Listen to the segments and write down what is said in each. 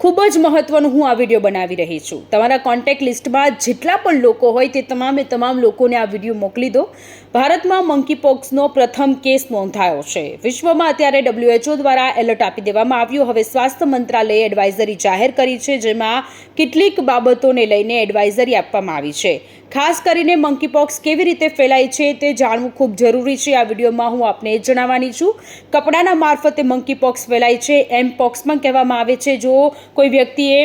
ખૂબ જ મહત્ત્વનું હું આ વીડિયો બનાવી રહી છું. તમારા કોન્ટેક્ટ લિસ્ટમાં જેટલા પણ લોકો હોય તે તમામે તમામ લોકોને આ વીડિયો મોકલી દો. ભારતમાં મંકી પોક્સનો પ્રથમ કેસ નોંધાયો છે. વિશ્વમાં અત્યારે ડબ્લ્યુએચઓ દ્વારા એલર્ટ આપી દેવામાં આવ્યું. હવે સ્વાસ્થ્ય મંત્રાલયે એડવાઇઝરી જાહેર કરી છે, જેમાં કેટલીક બાબતોને લઈને એડવાઇઝરી આપવામાં આવી છે. ખાસ કરીને મંકી પોક્સ કેવી રીતે ફેલાય છે તે જાણવું ખૂબ જરૂરી છે. આ વિડીયોમાં હું આપને એ જણાવવાની છું. કપડાના મારફતે મંકી પોક્સ ફેલાય છે એમ પોક્સ પણ કહેવામાં આવે છે. જો કોઈ વ્યક્તિએ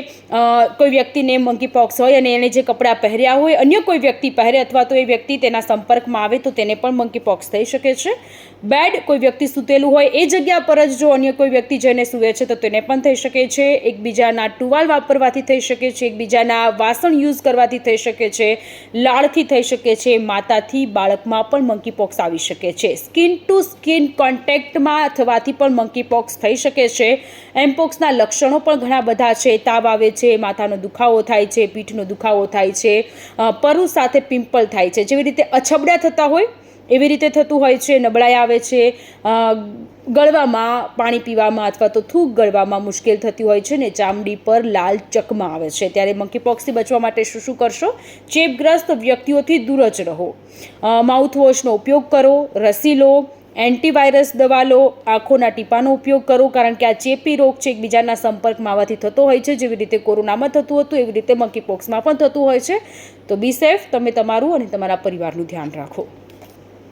કોઈ વ્યક્તિને મંકી પોક્સ હોય અને એણે જે કપડાં પહેર્યા હોય, અન્ય કોઈ વ્યક્તિ પહેરે અથવા તો એ વ્યક્તિ તેના સંપર્કમાં આવે તો તેને પણ મંકી પોક્સ થઈ શકે છે. બેડ કોઈ વ્યક્તિ સૂતેલું હોય એ જગ્યા પર જ જો અન્ય કોઈ વ્યક્તિ જઈને સૂવે છે તો તેને પણ થઈ શકે છે. એકબીજાના ટુવાલ વાપરવાથી થઈ શકે છે, એકબીજાના વાસણ યુઝ કરવાથી થઈ શકે છે. લાળથી થઈ શકે છે, માતાથી બાળકમાં પણ મંકીપોક્સ આવી શકે છે. સ્કિન ટુ સ્કિન કોન્ટેક્ટમાં થવાથી પણ મંકી પોક્સ થઈ શકે છે. એમપોક્સના લક્ષણો પણ ઘણા બધા છે. તાવ આવે છે, માથાનો દુખાવો થાય છે, પીઠનો દુખાવો થાય છે પરુ સાથે પિમ્પલ થાય છે. જેવી રીતે અછબડા થતા હોય એવી રીતે થતું હોય છે, નબળાઈ આવે છે ગળવામાં પાણી પીવામાં અથવા તો થૂક ગળવામાં મુશ્કેલ થતી હોય છે ને ચામડી પર લાલ ચકમાં આવે છે. ત્યારે મંકીપોક્સથી બચવા માટે શું શું કરશો? ચેપગ્રસ્ત વ્યક્તિઓથી દૂર જ રહો. માઉથવોશનો ઉપયોગ કરો, રસી લો એન્ટીવાયરસ દવા લો, આંખોના ટીપાનો ઉપયોગ કરો, કારણ કે આ ચેપી રોગ છે, એકબીજાના સંપર્કમાં આવવાથી થતો હોય છે. જેવી રીતે કોરોનામાં થતું હતું, એવી રીતે મંકીપોક્સમાં પણ થતું હોય છે. તો બી સેફ તમે તમારું અને તમારા પરિવારનું ધ્યાન રાખો.